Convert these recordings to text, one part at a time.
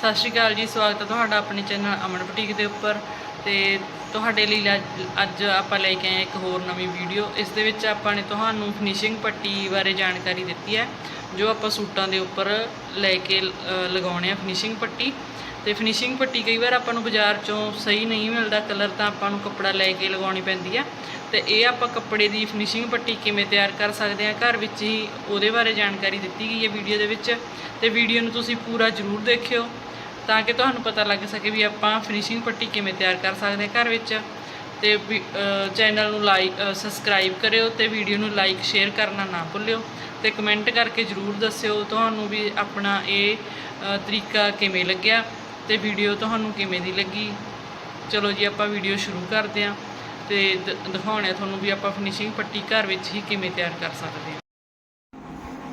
ਸਤਿ ਸ਼੍ਰੀ ਅਕਾਲ ਜੀ, ਸਵਾਗਤ ਹੈ ਤੁਹਾਡਾ ਆਪਣੇ ਚੈਨਲ ਅਮਨ ਬੁਟੀਕ ਦੇ ਉੱਪਰ ਤੇ ਤੁਹਾਡੇ ਲਈ ਲੈ- ਅੱਜ ਆਪਾਂ ਲੈ ਕੇ ਆਏ ਇੱਕ ਹੋਰ ਨਵੀਂ ਵੀਡੀਓ। ਇਸ ਦੇ ਵਿੱਚ ਆਪਾਂ ਨੇ ਤੁਹਾਨੂੰ ਫਿਨਿਸ਼ਿੰਗ ਪੱਟੀ ਬਾਰੇ ਜਾਣਕਾਰੀ ਦਿੱਤੀ ਹੈ, ਜੋ ਆਪਾਂ ਸੂਟਾਂ ਦੇ ਉੱਪਰ ਲੈ ਕੇ ਲਗਾਉਣੇ ਆ ਫਿਨਿਸ਼ਿੰਗ ਪੱਟੀ। ਤੇ ਫਿਨਿਸ਼ਿੰਗ ਪੱਟੀ ਕਈ ਵਾਰ ਆਪਾਂ ਨੂੰ ਬਾਜ਼ਾਰ ਚੋਂ ਸਹੀ ਨਹੀਂ ਮਿਲਦਾ, ਕਲਰ ਤਾਂ ਆਪਾਂ ਨੂੰ ਕੱਪੜਾ ਲੈ ਕੇ ਲਗਾਉਣੀ ਪੈਂਦੀ ਆ ਤੇ ਇਹ ਆਪਾਂ ਕੱਪੜੇ ਦੀ ਫਿਨਿਸ਼ਿੰਗ ਪੱਟੀ ਕਿਵੇਂ ਤਿਆਰ ਕਰ ਸਕਦੇ ਆ ਘਰ ਵਿੱਚ ਹੀ ਉਹਦੇ ਬਾਰੇ ਜਾਣਕਾਰੀ ਦਿੱਤੀ ਗਈ ਹੈ ਵੀਡੀਓ ਦੇ ਵਿੱਚ। ਤੇ ਵੀਡੀਓ ਨੂੰ ਤੁਸੀਂ ਪੂਰਾ ਜ਼ਰੂਰ ਦੇਖਿਓ। ਤਾਂ ਕਿ ਤੁਹਾਨੂੰ ਪਤਾ ਲੱਗ ਸਕੇ ਵੀ ਆਪਾਂ ਫਿਨਿਸ਼ਿੰਗ ਪੱਟੀ ਕਿਵੇਂ ਤਿਆਰ ਕਰ ਸਕਦੇ ਹਾਂ ਘਰ ਵਿੱਚ। ਤੇ ਚੈਨਲ ਨੂੰ ਲਾਈਕ ਸਬਸਕ੍ਰਾਈਬ ਕਰਿਓ ਤੇ ਵੀਡੀਓ ਨੂੰ ਲਾਈਕ ਸ਼ੇਅਰ ਕਰਨਾ ਨਾ ਭੁੱਲਿਓ। ਤੇ ਕਮੈਂਟ ਕਰਕੇ ਜਰੂਰ ਦੱਸਿਓ ਤੁਹਾਨੂੰ ਵੀ ਆਪਣਾ ਇਹ ਤਰੀਕਾ ਕਿਵੇਂ ਲੱਗਿਆ ਤੇ ਵੀਡੀਓ ਤੁਹਾਨੂੰ ਕਿਵੇਂ ਦੀ ਲੱਗੀ। ਚਲੋ ਜੀ, ਆਪਾਂ ਵੀਡੀਓ ਸ਼ੁਰੂ ਕਰਦੇ ਹਾਂ ਤੇ ਦ- ਦਿਖਾਉਣੇ ਆ ਤੁਹਾਨੂੰ ਵੀ ਆਪਾਂ ਫਿਨਿਸ਼ਿੰਗ ਪੱਟੀ ਘਰ ਵਿੱਚ ਹੀ ਕਿਵੇਂ ਤਿਆਰ ਕਰ ਸਕਦੇ ਹਾਂ।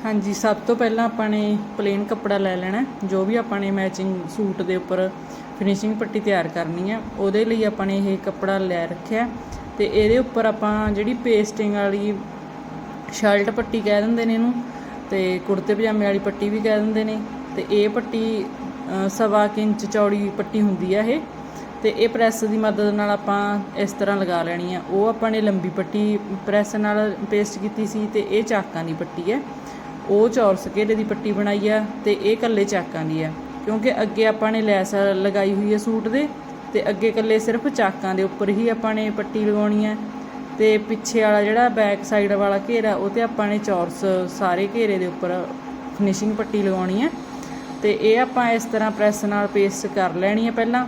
ਹਾਂਜੀ, ਸਭ ਤੋਂ ਪਹਿਲਾਂ ਆਪਾਂ ਨੇ ਪਲੇਨ ਕੱਪੜਾ ਲੈ ਲੈਣਾ ਜੋ ਵੀ ਆਪਾਂ ਨੇ ਮੈਚਿੰਗ ਸੂਟ ਦੇ ਉੱਪਰ ਫਿਨਿਸ਼ਿੰਗ ਪੱਟੀ ਤਿਆਰ ਕਰਨੀ ਹੈ, ਉਹਦੇ ਲਈ ਆਪਾਂ ਨੇ ਇਹ ਕੱਪੜਾ ਲੈ ਰੱਖਿਆ ਤੇ ਇਹਦੇ ਉੱਪਰ ਆਪਾਂ ਜਿਹੜੀ ਪੇਸਟਿੰਗ ਵਾਲੀ ਸ਼ਰਟ ਪੱਟੀ ਕਹਿ ਦਿੰਦੇ ਨੇ ਇਹਨੂੰ, ਤੇ ਕੁੜਤੇ ਪਜਾਮੇ ਵਾਲੀ ਪੱਟੀ ਵੀ ਕਹਿ ਦਿੰਦੇ ਨੇ। ਤੇ ਇਹ ਪੱਟੀ ਸਵਾ ਕੁ ਇੰਚ ਚੌੜੀ ਪੱਟੀ ਹੁੰਦੀ ਆ ਇਹ। ਤੇ ਇਹ ਪ੍ਰੈਸ ਦੀ ਮਦਦ ਨਾਲ ਆਪਾਂ ਇਸ ਤਰ੍ਹਾਂ ਲਗਾ ਲੈਣੀ ਆ। ਉਹ ਆਪਾਂ ਨੇ ਲੰਬੀ ਪੱਟੀ ਪ੍ਰੈਸ ਨਾਲ ਪੇਸਟ ਕੀਤੀ ਸੀ ਤੇ ਇਹ ਚਾਕਾਂ ਦੀ ਪੱਟੀ ਹੈ। ਉਹ ਚੌਰਸ ਘੇਰੇ ਦੀ ਪੱਟੀ ਬਣਾਈ ਆ ਤੇ ਇਹ ਕੱਲੇ ਚਾਕਾਂ ਦੀ ਆ। ਕਿਉਂਕਿ ਅੱਗੇ ਆਪਾਂ ਨੇ ਲੈਸ ਲਗਾਈ ਹੋਈ ਹੈ ਸੂਟ ਦੇ ਤੇ ਅੱਗੇ ਕੱਲੇ ਸਿਰਫ ਚਾਕਾਂ ਦੇ ਉੱਪਰ ਹੀ ਆਪਾਂ ਨੇ ਪੱਟੀ ਲਗਾਉਣੀ ਹੈ ਤੇ ਪਿੱਛੇ ਵਾਲਾ ਜਿਹੜਾ ਬੈਕ ਸਾਈਡ ਵਾਲਾ ਘੇਰਾ, ਉਹ ਤੇ ਆਪਾਂ ਨੇ ਚੌਰਸ ਸਾਰੇ ਘੇਰੇ ਦੇ ਉੱਪਰ ਫਿਨਿਸ਼ਿੰਗ ਪੱਟੀ ਲਗਾਉਣੀ ਹੈ ਤੇ ਇਹ ਆਪਾਂ ਇਸ ਤਰ੍ਹਾਂ ਪ੍ਰੈਸ ਨਾਲ ਪੇਸਟ ਕਰ ਲੈਣੀ ਹੈ ਪਹਿਲਾਂ।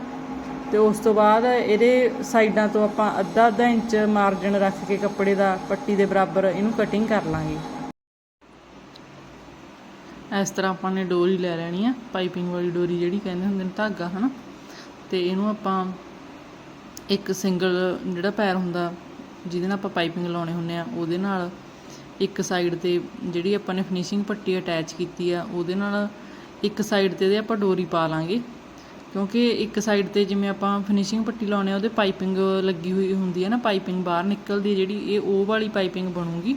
ਤੇ ਉਸ ਤੋਂ ਬਾਅਦ ਇਹਦੇ ਸਾਈਡਾਂ ਤੋਂ ਆਪਾਂ ਅੱਧਾ ਅੱਧਾ ਇੰਚ ਮਾਰਜਨ ਰੱਖ ਕੇ ਕੱਪੜੇ ਦਾ ਪੱਟੀ ਦੇ ਬਰਾਬਰ ਇਹਨੂੰ ਕਟਿੰਗ ਕਰ ਲਾਂਗੇ। ਇਸ ਤਰ੍ਹਾਂ ਆਪਾਂ ਨੇ ਡੋਰੀ ਲੈ ਲੈਣੀ ਆ, ਪਾਈਪਿੰਗ ਵਾਲੀ ਡੋਰੀ ਜਿਹੜੀ ਕਹਿੰਦੇ ਹੁੰਦੇ ਨੇ ਧਾਗਾ, ਹਨਾ? ਤੇ ਇਹਨੂੰ ਆਪਾਂ ਇੱਕ ਸਿੰਗਲ ਜਿਹੜਾ ਪੈਰ ਹੁੰਦਾ, ਜਿਹਦੇ ਨਾਲ ਆਪਾਂ ਪਾਈਪਿੰਗ ਲਾਉਣੇ ਹੁੰਦੇ ਆ, ਉਹਦੇ ਨਾਲ ਇੱਕ ਸਾਈਡ ਤੇ ਜਿਹੜੀ ਆਪਾਂ ਨੇ ਫਿਨਿਸ਼ਿੰਗ ਪੱਟੀ ਅਟੈਚ ਕੀਤੀ ਆ, ਉਹਦੇ ਨਾਲ ਇੱਕ ਸਾਈਡ ਤੇ ਇਹਦੇ ਆਪਾਂ ਡੋਰੀ ਪਾ ਲਾਂਗੇ। ਕਿਉਂਕਿ ਇੱਕ ਸਾਈਡ ਤੇ ਜਿਵੇਂ ਆਪਾਂ ਫਿਨਿਸ਼ਿੰਗ ਪੱਟੀ ਲਾਉਣੇ ਆ, ਉਹਦੇ ਪਾਈਪਿੰਗ ਲੱਗੀ ਹੋਈ ਹੁੰਦੀ ਹੈ ਨਾ, ਪਾਈਪਿੰਗ ਬਾਹਰ ਨਿਕਲਦੀ ਹੈ ਜਿਹੜੀ, ਇਹ ਉਹ ਵਾਲੀ ਪਾਈਪਿੰਗ ਬਣੂਗੀ।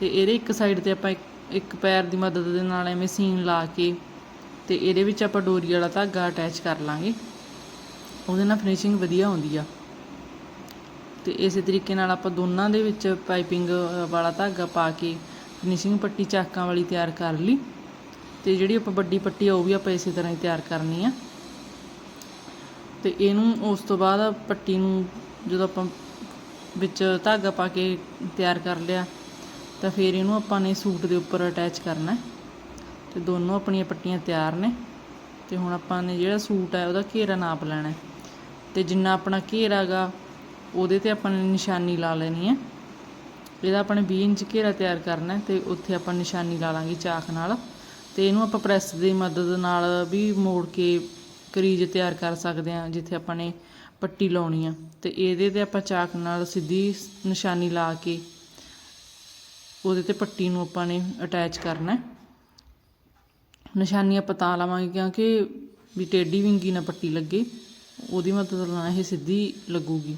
ਤੇ ਇਹਦੇ ਇੱਕ ਸਾਈਡ ਤੇ ਆਪਾਂ ਇੱਕ- ਪੈਰ ਦੀ ਮਦਦ ਦੇ ਨਾਲ ਐਵੇਂ ਸੀਨ ਲਾ ਕੇ ਤੇ ਇਹਦੇ ਵਿੱਚ ਆਪਾਂ ਡੋਰੀ ਵਾਲਾ ਧਾਗਾ ਅਟੈਚ ਕਰ ਲਾਂਗੇ। ਉਹਦੇ ਨਾਲ ਫਿਨਿਸ਼ਿੰਗ ਵਧੀਆ ਆਉਂਦੀ ਆ। ਤੇ ਇਸੇ ਤਰੀਕੇ ਨਾਲ ਆਪਾਂ ਦੋਨਾਂ ਦੇ ਵਿੱਚ ਪਾਈਪਿੰਗ ਵਾਲਾ ਧਾਗਾ ਪਾ ਕੇ ਫਿਨਿਸ਼ਿੰਗ ਪੱਟੀ ਚਾਕਾਂ ਵਾਲੀ ਤਿਆਰ ਕਰ ਲਈ। ਤੇ ਜਿਹੜੀ ਆਪਾਂ ਵੱਡੀ ਪੱਟੀ ਆ, ਉਹ ਵੀ ਆਪਾਂ ਇਸੇ ਤਰ੍ਹਾਂ ਹੀ ਤਿਆਰ ਕਰਨੀ ਆ। ਤੇ ਇਹਨੂੰ ਉਸ ਤੋਂ ਬਾਅਦ ਪੱਟੀ ਨੂੰ ਜਦੋਂ ਆਪਾਂ ਵਿੱਚ ਧਾਗਾ ਪਾ ਕੇ ਤਿਆਰ ਕਰ ਲਿਆ ਤਾਂ ਫਿਰ ਇਹਨੂੰ ਆਪਾਂ ਨੇ ਸੂਟ ਦੇ ਉੱਪਰ ਅਟੈਚ ਕਰਨਾ ਹੈ। ਤੇ ਦੋਨੋਂ ਆਪਣੀਆਂ ਪੱਟੀਆਂ ਤਿਆਰ ਨੇ ਤੇ ਹੁਣ ਆਪਾਂ ਨੇ ਜਿਹੜਾ ਸੂਟ ਹੈ, ਉਹਦਾ ਘੇਰਾ ਨਾਪ ਲੈਣਾ ਹੈ। ਤੇ ਜਿੰਨਾ ਆਪਣਾ ਘੇਰਾ ਗਾ ਉਹਦੇ ਤੇ ਆਪਾਂ ਨੇ ਨਿਸ਼ਾਨੀ ਲਾ ਲੈਣੀ ਹੈ ਇਹਦਾ ਆਪਾਂ ਨੇ 20 ਇੰਚ ਘੇਰਾ ਤਿਆਰ ਕਰਨਾ ਹੈ ਤੇ ਉੱਥੇ ਆਪਾਂ ਨਿਸ਼ਾਨੀ ਲਾ ਲਾਂਗੇ ਚਾਕ ਨਾਲ ਤੇ ਇਹਨੂੰ ਆਪਾਂ ਪ੍ਰੈਸ ਦੀ ਮਦਦ ਨਾਲ ਵੀ ਮੋੜ ਕੇ ਕਰੀਜ ਤਿਆਰ ਕਰ ਸਕਦੇ ਹਾਂ, ਜਿੱਥੇ ਆਪਾਂ ਨੇ ਪੱਟੀ ਲਾਉਣੀ ਆ ਤੇ ਇਹਦੇ ਤੇ ਆਪਾਂ ਚਾਕ ਨਾਲ ਸਿੱਧੀ ਨਿਸ਼ਾਨੀ ਲਾ ਕੇ ਉਹਦੇ ਤੇ ਪੱਟੀ ਨੂੰ ਆਪਾਂ ਨੇ ਅਟੈਚ ਕਰਨਾ ਨਿਸ਼ਾਨੀ ਆਪਾਂ ਤਾਂ ਲਾਵਾਂਗੇ ਕਿਉਂਕਿ ਵੀ ਟੇਢੀ ਵਿੰਗੀ ਨਾ ਪੱਟੀ ਲੱਗੇ, ਉਹਦੀ ਮਦਦ ਨਾਲ ਇਹ ਸਿੱਧੀ ਲੱਗੂਗੀ।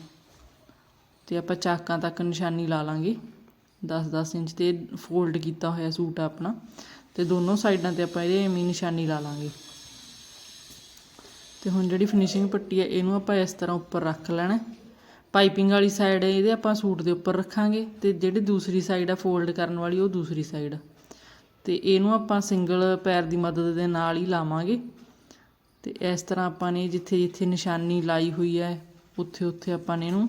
ਤੇ ਆਪਾਂ ਚਾਕਾਂ ਤੱਕ ਨਿਸ਼ਾਨੀ ਲਾ ਲਾਂਗੇ। 10-10 ਇੰਚ ਤੇ ਫੋਲਡ ਕੀਤਾ ਹੋਇਆ ਸੂਟ ਆ ਆਪਣਾ। ਤੇ ਦੋਨੋਂ ਸਾਈਡਾਂ ਤੇ ਆਪਾਂ ਇਹਦੇ ਐਵੇਂ ਨਿਸ਼ਾਨੀ ਲਾ ਲਾਂਗੇ। ਤੇ ਹੁਣ ਜਿਹੜੀ ਫਿਨਿਸ਼ਿੰਗ ਪੱਟੀ ਹੈ, ਇਹਨੂੰ ਆਪਾਂ ਇਸ ਤਰ੍ਹਾਂ ਉੱਪਰ ਰੱਖ ਲੈਣਾ ਪਾਈਪਿੰਗ ਵਾਲੀ ਸਾਈਡ ਇਹਦੇ ਆਪਾਂ ਸੂਟ ਦੇ ਉੱਪਰ ਰੱਖਾਂਗੇ ਤੇ ਜਿਹੜੀ ਦੂਸਰੀ ਸਾਈਡ ਆ ਫੋਲਡ ਕਰਨ ਵਾਲੀ ਉਹ ਦੂਸਰੀ ਸਾਈਡ ਤੇ ਇਹਨੂੰ ਆਪਾਂ ਸਿੰਗਲ ਪੈਰ ਦੀ ਮਦਦ ਦੇ ਨਾਲ ਹੀ ਲਾਵਾਂਗੇ। ਤੇ ਇਸ ਤਰ੍ਹਾਂ ਆਪਾਂ ਨੇ ਜਿੱਥੇ ਜਿੱਥੇ ਨਿਸ਼ਾਨੀ ਲਾਈ ਹੋਈ ਹੈ, ਉੱਥੇ ਉੱਥੇ ਆਪਾਂ ਨੇ ਇਹਨੂੰ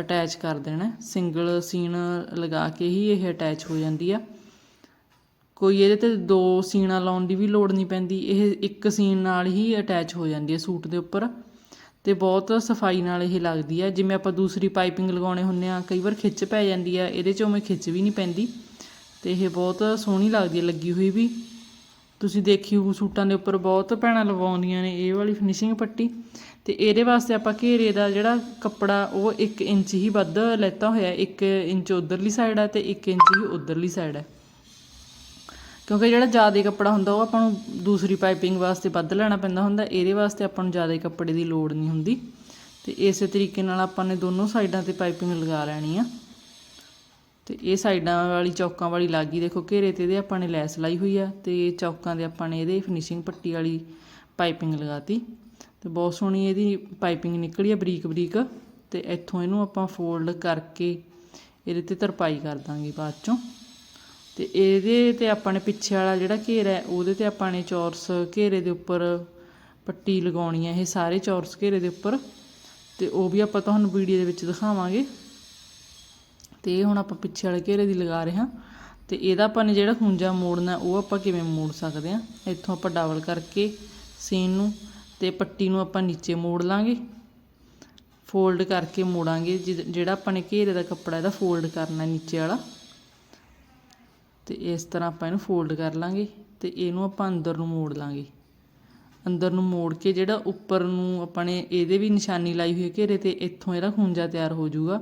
ਅਟੈਚ ਕਰ ਦੇਣਾ। ਸਿੰਗਲ ਸੀਨ ਲਗਾ ਕੇ ਹੀ ਇਹ ਅਟੈਚ ਹੋ ਜਾਂਦੀ ਆ। ਕੋਈ ਇਹਦੇ ਤੇ ਦੋ ਸੀਨਾਂ ਲਾਉਣ ਦੀ ਵੀ ਲੋੜ ਨਹੀਂ ਪੈਂਦੀ, ਇਹ ਇੱਕ ਸੀਨ ਨਾਲ ਹੀ ਅਟੈਚ ਹੋ ਜਾਂਦੀ ਹੈ ਸੂਟ ਦੇ ਉੱਪਰ। ਅਤੇ ਬਹੁਤ ਸਫ਼ਾਈ ਨਾਲ ਇਹ ਲੱਗਦੀ ਹੈ ਜਿਵੇਂ ਆਪਾਂ ਦੂਸਰੀ ਪਾਈਪਿੰਗ ਲਗਾਉਣੇ ਹੁੰਦੇ ਆ, ਕਈ ਵਾਰ ਖਿੱਚ ਪੈ ਜਾਂਦੀ ਆ, ਇਹਦੇ 'ਚ ਉਵੇਂ ਖਿੱਚ ਵੀ ਨਹੀਂ ਪੈਂਦੀ। ਅਤੇ ਇਹ ਬਹੁਤ ਸੋਹਣੀ ਲੱਗਦੀ ਹੈ ਲੱਗੀ ਹੋਈ ਵੀ। ਤੁਸੀਂ ਦੇਖੀ ਹੋ ਸੂਟਾਂ ਦੇ ਉੱਪਰ ਬਹੁਤ ਭੈਣਾਂ ਲਗਵਾਉਂਦੀਆਂ ਨੇ ਇਹ ਵਾਲੀ ਫਿਨਿਸ਼ਿੰਗ ਪੱਟੀ। ਤੇ ਇਹਦੇ ਵਾਸਤੇ ਆਪਾਂ ਘੇਰੇ ਦਾ ਜਿਹੜਾ ਕੱਪੜਾ, ਉਹ 1 ਇੰਚ ਹੀ ਵੱਧ ਲੈਤਾ ਹੋਇਆ 1 ਇੰਚ ਉਧਰਲੀ ਸਾਈਡ ਹੈ ਤੇ 1 ਇੰਚ ਹੀ ਉਧਰਲੀ ਸਾਈਡ ਹੈ ਕਿਉਂਕਿ ਜਿਹੜਾ ਜ਼ਿਆਦਾ ਕੱਪੜਾ ਹੁੰਦਾ, ਉਹ ਆਪਾਂ ਨੂੰ ਦੂਸਰੀ ਪਾਈਪਿੰਗ ਵਾਸਤੇ ਵੱਧ ਲੈਣਾ ਪੈਂਦਾ ਹੁੰਦਾ, ਇਹਦੇ ਵਾਸਤੇ ਆਪਾਂ ਨੂੰ ਜ਼ਿਆਦਾ ਕੱਪੜੇ ਦੀ ਲੋੜ ਨਹੀਂ ਹੁੰਦੀ। ਤੇ ਇਸੇ ਤਰੀਕੇ ਨਾਲ ਆਪਾਂ ਨੇ ਦੋਨੋਂ ਸਾਈਡਾਂ ਤੇ ਪਾਈਪਿੰਗ ਲਗਾ ਲੈਣੀ ਆ। ਤੇ ਇਹ ਸਾਈਡਾਂ ਵਾਲੀ ਚੌਕਾਂ ਵਾਲੀ ਲਾਗੀ ਦੇਖੋ, ਘੇਰੇ ਤੇ ਇਹਦੇ ਆਪਾਂ ਨੇ ਲੈਸ ਲਾਈ ਹੋਈ ਆ, ਤੇ ਚੌਕਾਂ ਦੇ ਆਪਾਂ ਨੇ ਇਹਦੇ ਫਿਨਿਸ਼ਿੰਗ ਪੱਟੀ ਵਾਲੀ ਪਾਈਪਿੰਗ ਲਗਾਤੀ। ਤੇ ਬਹੁਤ ਸੋਹਣੀ ਇਹਦੀ ਪਾਈਪਿੰਗ ਨਿਕਲੀ ਆ ਬਰੀਕ ਬਰੀਕ, ਤੇ ਇੱਥੋਂ ਇਹਨੂੰ ਆਪਾਂ ਫੋਲਡ ਕਰਕੇ ਇਹਦੇ ਤੇ ਤਰਪਾਈ ਕਰ ਦਾਂਗੇ ਬਾਅਦ ਚੋਂ। ਤੇ ਇਹਦੇ ਤੇ ਆਪਾਂ ਨੇ ਪਿੱਛੇ ਵਾਲਾ ਜਿਹੜਾ ਘੇਰਾ ਹੈ, ਉਹਦੇ ਤੇ ਆਪਾਂ ਨੇ ਚੌਰਸ ਘੇਰੇ ਦੇ ਉੱਪਰ ਪੱਟੀ ਲਗਾਉਣੀ ਹੈ, ਇਹ ਸਾਰੇ ਚੌਰਸ ਘੇਰੇ ਦੇ ਉੱਪਰ। ਤੇ ਉਹ ਵੀ ਆਪਾਂ ਤੁਹਾਨੂੰ ਵੀਡੀਓ ਦੇ ਵਿੱਚ ਦਿਖਾਵਾਂਗੇ। ਤੇ ਇਹ ਹੁਣ ਆਪਾਂ ਪਿੱਛੇ ਵਾਲੇ ਘੇਰੇ ਦੀ ਲਗਾ ਰਹੇ ਹਾਂ। ਤੇ ਇਹਦਾ ਆਪਾਂ ਨੇ ਜਿਹੜਾ ਖੁੰਝਾ ਮੋੜਨਾ, ਉਹ ਆਪਾਂ ਕਿਵੇਂ ਮੋੜ ਸਕਦੇ ਹਾਂ? ਇੱਥੋਂ ਆਪਾਂ ਡਬਲ ਕਰਕੇ ਸੀਨ ਨੂੰ ਤੇ ਪੱਟੀ ਨੂੰ ਆਪਾਂ ਨੀਚੇ ਮੋੜ ਲਾਂਗੇ। ਫੋਲਡ ਕਰਕੇ ਮੋੜਾਂਗੇ, ਜਿ- ਜਿਹੜਾ ਆਪਾਂ ਨੇ ਘੇਰੇ ਦਾ ਕੱਪੜਾ, ਇਹਦਾ ਫੋਲਡ ਕਰਨਾ ਨੀਚੇ ਵਾਲਾ। ਤੇ ਇਸ ਤਰ੍ਹਾਂ ਆਪਾਂ ਇਹਨੂੰ ਫੋਲਡ ਕਰ ਲਾਂਗੇ ਤੇ ਇਹਨੂੰ ਆਪਾਂ ਅੰਦਰ ਨੂੰ ਮੋੜ ਲਾਂਗੇ। ਅੰਦਰ ਨੂੰ ਮੋੜ ਕੇ ਜਿਹੜਾ ਉੱਪਰ ਨੂੰ ਆਪਾਂ ਨੇ ਇਹਦੇ ਵੀ ਨਿਸ਼ਾਨੀ ਲਾਈ ਹੋਈ ਘੇਰੇ ਤੇ, ਇੱਥੋਂ ਇਹਦਾ ਖੂੰਜਾ ਤਿਆਰ ਹੋ ਜਾਊਗਾ।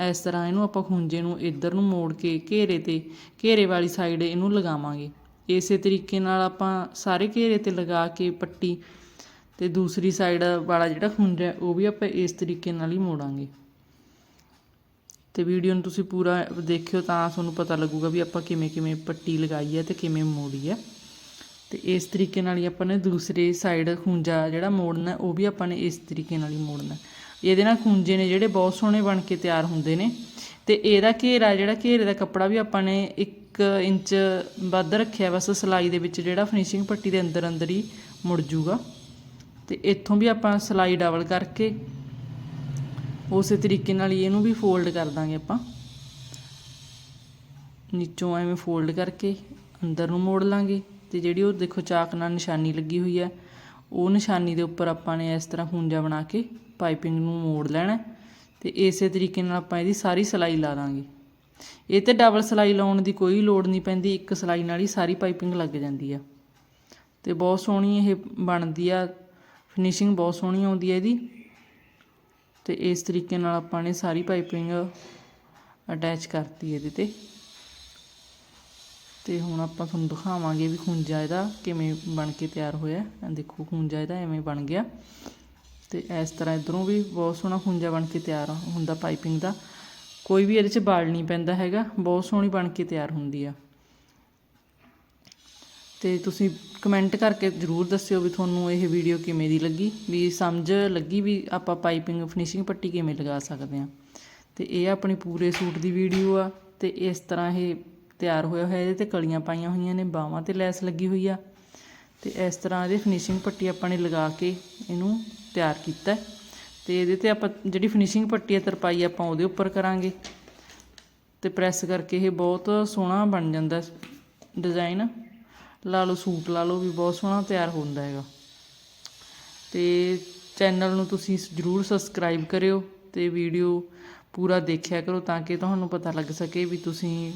ਇਸ ਤਰ੍ਹਾਂ ਇਹਨੂੰ ਆਪਾਂ ਖੂੰਜੇ ਨੂੰ ਇੱਧਰ ਨੂੰ ਮੋੜ ਕੇ ਘੇਰੇ ਤੇ, ਘੇਰੇ ਵਾਲੀ ਸਾਈਡ ਇਹਨੂੰ ਲਗਾਵਾਂਗੇ। ਇਸੇ ਤਰੀਕੇ ਨਾਲ ਆਪਾਂ ਸਾਰੇ ਘੇਰੇ ਤੇ ਲਗਾ ਕੇ ਪੱਟੀ ਤੇ ਦੂਸਰੀ ਸਾਈਡ ਵਾਲਾ ਜਿਹੜਾ ਖੁੰਜਾ ਉਹ ਵੀ ਆਪਾਂ ਇਸ ਤਰੀਕੇ ਨਾਲ ਹੀ ਮੋੜਾਂਗੇ। ਅਤੇ ਵੀਡੀਓ ਨੂੰ ਤੁਸੀਂ ਪੂਰਾ ਦੇਖਿਓ ਤਾਂ ਤੁਹਾਨੂੰ ਪਤਾ ਲੱਗੂਗਾ ਵੀ ਆਪਾਂ ਕਿਵੇਂ ਕਿਵੇਂ ਪੱਟੀ ਲਗਾਈ ਹੈ ਤੇ ਕਿਵੇਂ ਮੋੜੀ ਹੈ। ਤੇ ਇਸ ਤਰੀਕੇ ਨਾਲ ਹੀ ਆਪਾਂ ਨੇ ਦੂਸਰੇ ਸਾਈਡ ਖੂੰਜਾ ਜਿਹੜਾ ਮੋੜਨਾ ਉਹ ਵੀ ਆਪਾਂ ਨੇ ਇਸ ਤਰੀਕੇ ਨਾਲ ਹੀ ਮੋੜਨਾ ਇਹਦੇ ਨਾਲ ਖੂੰਜੇ ਨੇ ਜਿਹੜੇ ਬਹੁਤ ਸੋਹਣੇ ਬਣ ਕੇ ਤਿਆਰ ਹੁੰਦੇ ਨੇ। ਤੇ ਇਹਦਾ ਘੇਰਾ, ਜਿਹੜਾ ਘੇਰੇ ਦਾ ਕੱਪੜਾ ਵੀ ਆਪਾਂ ਨੇ 1 ਇੰਚ ਵੱਧ ਰੱਖਿਆ, ਬਸ ਸਿਲਾਈ ਦੇ ਵਿੱਚ ਜਿਹੜਾ ਫਿਨਿਸ਼ਿੰਗ ਪੱਟੀ ਦੇ ਅੰਦਰ ਅੰਦਰ ਹੀ ਮੁੜ ਜੂਗਾ। ਤੇ ਇੱਥੋਂ ਵੀ ਆਪਾਂ ਸਿਲਾਈ ਡਬਲ ਕਰਕੇ ਉਸੇ ਤਰੀਕੇ ਨਾਲ ਹੀ ਇਹਨੂੰ ਵੀ ਫੋਲਡ ਕਰ ਦਾਂਗੇ ਆਪਾਂ। ਨੀਚੋਂ ਐਵੇਂ ਫੋਲਡ ਕਰਕੇ ਅੰਦਰ ਨੂੰ ਮੋੜ ਲਾਂਗੇ ਤੇ ਜਿਹੜੀ ਉਹ ਦੇਖੋ ਚਾਕ ਨਾਲ ਨਿਸ਼ਾਨੀ ਲੱਗੀ ਹੋਈ ਹੈ, ਉਹ ਨਿਸ਼ਾਨੀ ਦੇ ਉੱਪਰ ਆਪਾਂ ਨੇ ਇਸ ਤਰ੍ਹਾਂ ਹੁੰਜਾ ਬਣਾ ਕੇ ਪਾਈਪਿੰਗ ਨੂੰ ਮੋੜ ਲੈਣਾ ਹੈ ਤੇ ਇਸੇ ਤਰੀਕੇ ਨਾਲ ਆਪਾਂ ਇਹਦੀ ਸਾਰੀ ਸਿਲਾਈ ਲਾ ਦਾਂਗੇ। ਇਹ ਤੇ ਡਬਲ ਸਿਲਾਈ ਲਾਉਣ ਦੀ ਕੋਈ ਲੋੜ ਨਹੀਂ ਪੈਂਦੀ, ਇੱਕ ਸਿਲਾਈ ਨਾਲ ਹੀ ਸਾਰੀ ਪਾਈਪਿੰਗ ਲੱਗ ਜਾਂਦੀ ਆ। ਤੇ ਬਹੁਤ ਸੋਹਣੀ ਇਹ ਬਣਦੀ ਆ ਫਿਨਿਸ਼ਿੰਗ ਬਹੁਤ ਸੋਹਣੀ ਆਉਂਦੀ ਹੈ ਇਹਦੀ। ਤੇ ਇਸ ਤਰੀਕੇ ਨਾਲ ਆਪਾਂ ਨੇ ਸਾਰੀ ਪਾਈਪਿੰਗ ਅਟੈਚ ਕਰਤੀ ਇਹਦੇ ਤੇ। ਤੇ ਹੁਣ ਆਪਾਂ ਤੁਹਾਨੂੰ ਦਿਖਾਵਾਂਗੇ ਵੀ ਖੂੰਜਾ ਇਹਦਾ ਕਿਵੇਂ ਬਣ ਕੇ ਤਿਆਰ ਹੋਇਆ। ਦੇਖੋ ਖੂੰਜਾ ਇਹਦਾ ਐਵੇਂ ਬਣ ਗਿਆ। ਤੇ ਇਸ ਤਰ੍ਹਾਂ ਇਧਰੋਂ ਵੀ ਬਹੁਤ ਸੋਹਣਾ ਖੂੰਜਾ ਬਣ ਕੇ ਤਿਆਰ ਹੁੰਦਾ ਪਾਈਪਿੰਗ ਦਾ। ਕੋਈ ਵੀ ਇਹਦੇ 'ਚ ਬਾਲ ਨਹੀਂ ਪੈਂਦਾ ਹੈਗਾ। ਬਹੁਤ ਸੋਹਣੀ ਬਣ ਕੇ ਤਿਆਰ ਹੁੰਦੀ ਆ। ਤੇ ਤੁਸੀਂ ਕਮੈਂਟ ਕਰਕੇ ਜ਼ਰੂਰ ਦੱਸਿਓ ਵੀ ਤੁਹਾਨੂੰ ਇਹ ਵੀਡੀਓ ਕਿਵੇਂ ਦੀ ਲੱਗੀ, ਵੀ ਸਮਝ ਲੱਗੀ ਵੀ ਆਪਾਂ ਪਾਈਪਿੰਗ ਫਿਨਿਸ਼ਿੰਗ ਪੱਟੀ ਕਿਵੇਂ ਲਗਾ ਸਕਦੇ ਹਾਂ। ਤੇ ਇਹ ਆਪਣੀ ਪੂਰੇ ਸੂਟ ਦੀ ਵੀਡੀਓ ਆ ਤੇ ਇਸ ਤਰ੍ਹਾਂ ਇਹ ਤਿਆਰ ਹੋਇਆ ਹੋਇਆ, ਇਹਦੇ ਤੇ ਕਲੀਆਂ ਪਾਈਆਂ ਹੋਈਆਂ ਨੇ, ਬਾਹਾਂ ਤੇ ਲੈਸ ਲੱਗੀ ਹੋਈ ਆ। ਤੇ ਇਸ ਤਰ੍ਹਾਂ ਇਹਦੇ ਫਿਨਿਸ਼ਿੰਗ ਪੱਟੀ ਆਪਾਂ ਨੇ ਲਗਾ ਕੇ ਇਹਨੂੰ ਤਿਆਰ ਕੀਤਾ। ਹੈ। ਤੇ ਇਹਦੇ ਤੇ ਆਪਾਂ ਜਿਹੜੀ ਫਿਨਿਸ਼ਿੰਗ ਪੱਟੀ ਆ, ਤਰਪਾਈ ਆਪਾਂ ਉਹਦੇ ਉੱਪਰ ਕਰਾਂਗੇ। ਤੇ ਪ੍ਰੈਸ ਕਰਕੇ ਇਹ ਬਹੁਤ ਸੋਹਣਾ ਬਣ ਜਾਂਦਾ ਡਿਜ਼ਾਈਨ ਲਾ ਲਓ, ਸੂਟ ਲਾ ਲਓ ਵੀ ਬਹੁਤ ਸੋਹਣਾ ਤਿਆਰ ਹੁੰਦਾ ਹੈਗਾ। ਤੇ ਚੈਨਲ ਨੂੰ ਤੁਸੀਂ ਜਰੂਰ ਸਬਸਕ੍ਰਾਈਬ ਕਰਿਓ ਤੇ ਵੀਡੀਓ ਪੂਰਾ ਦੇਖਿਆ ਕਰੋ ਤਾਂ ਕਿ ਤੁਹਾਨੂੰ ਪਤਾ ਲੱਗ ਸਕੇ ਵੀ ਤੁਸੀਂ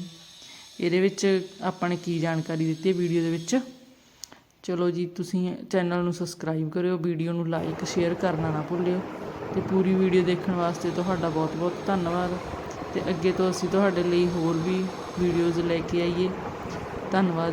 ਇਹਦੇ ਵਿੱਚ ਆਪਾਂ ਨੇ ਕੀ ਜਾਣਕਾਰੀ ਦਿੱਤੀ ਹੈ ਵੀਡੀਓ ਦੇ ਵਿੱਚ। ਚਲੋ ਜੀ, ਤੁਸੀਂ ਚੈਨਲ ਨੂੰ ਸਬਸਕ੍ਰਾਈਬ ਕਰਿਓ, ਵੀਡੀਓ ਨੂੰ ਲਾਈਕ, ਸ਼ੇਅਰ ਕਰਨਾ ਨਾ ਭੁੱਲਿਓ ਤੇ ਪੂਰੀ ਵੀਡੀਓ ਦੇਖਣ ਵਾਸਤੇ ਤੁਹਾਡਾ ਬਹੁਤ ਬਹੁਤ ਧੰਨਵਾਦ। ਤੇ ਅੱਗੇ ਤੋਂ ਅਸੀਂ ਤੁਹਾਡੇ ਲਈ ਹੋਰ ਵੀ ਵੀਡੀਓਜ਼ ਲੈ ਕੇ ਆਈਏ। ਧੰਨਵਾਦ।